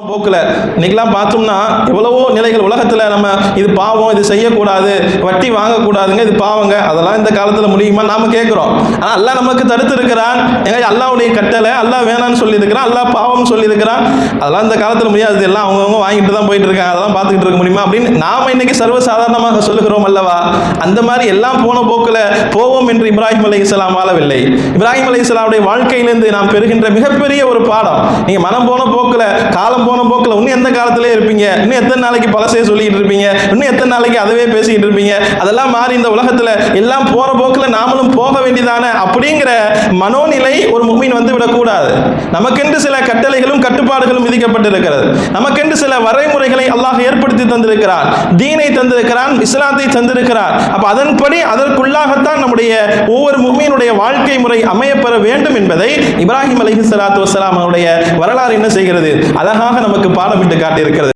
போக்கில். இன்னைக்கெல்லாம் பார்த்தோம்னா எவ்வளவோ நிலைகள் உலகத்தில் நம்ம இது பாவம் இது செய்யக்கூடாது வட்டி வாங்கக்கூடாதுங்க இது பாவங்க. அதெல்லாம் இந்த காலத்தில் முடியுமா நாம கேட்குறோம் ஆனால் அல்லா நமக்கு தடுத்து இருக்கிறான். எங்க அல்லாவுடைய கட்டளை அல்லா வேணாம்னு சொல்லியிருக்கிறான் அல்லா பாவம்னு சொல்லியிருக்கிறான். அதெல்லாம் இந்த காலத்தில் முடியாது. எல்லாம் அவங்கவுங்க வாங்கிட்டு தான் போயிட்டு இருக்காங்க. அதெல்லாம் பார்த்துக்கிட்டு இருக்க முடியுமா அப்படின்னு நாம இன்னைக்கு சர்வசாதாரணமாக சொல்லுகிறோம் அல்லவா? அந்த மாதிரி எல்லாம் போன போக்கில் போவோம் என்று இப்ராஹிம் அலி இஸ்லாம் வாழவில்லை. இப்ராஹிம் அலி இஸ்லாமுடைய வாழ்க்கையிலிருந்து நாம் பெறுகின்ற மிகப்பெரிய ஒரு பாடம். நீங்க மனம் போன போக்கில் காலம் போன போக்கில் இன்னும் எந்த காலத்திலே இருப்பீங்க? இன்னும் எத்தனை நாளைக்கு பழசையே சொல்லிட்டு இருப்பீங்க? இன்னும் எத்தனை நாளைக்கு அதவே பேசிட்டு இருப்பீங்க? அதெல்லாம் மாறி இந்த உலகத்துல எல்லாம் போற போக்கில் நாமளும் போக வேண்டியதானே? அப்படிங்கிற மனோநிலை ஒரு முக்மீன் வந்து விடக்கூடாது. நமக்கென்று சில கட்டளைகளும் கட்டுப்பாடுகளும் விதிக்கப்பட்டிருக்கிறது. நமக்கென்று சில வரைமுறைகளை அல்லாஹ் ஏற்படுத்தி தந்திருக்கிறான். தீனை தந்திருக்கிறான் இஸ்லாத்தை தந்திருக்கிறான். அப்போ அதன்படி அதற்குள்ளாகத்தான் நம்முடைய ஒவ்வொரு முக்மீனுடைய வாழ்க்கை முறை அமையப்பெற வேண்டும் என்பதை இப்ராஹிம் அலிஹி சலாத்து வஸலாம் அவருடைய வரலாறு என்ன செய்கிறது? அழகாக நமக்கு பாடமிட்டு காட்டியிருக்கிறது.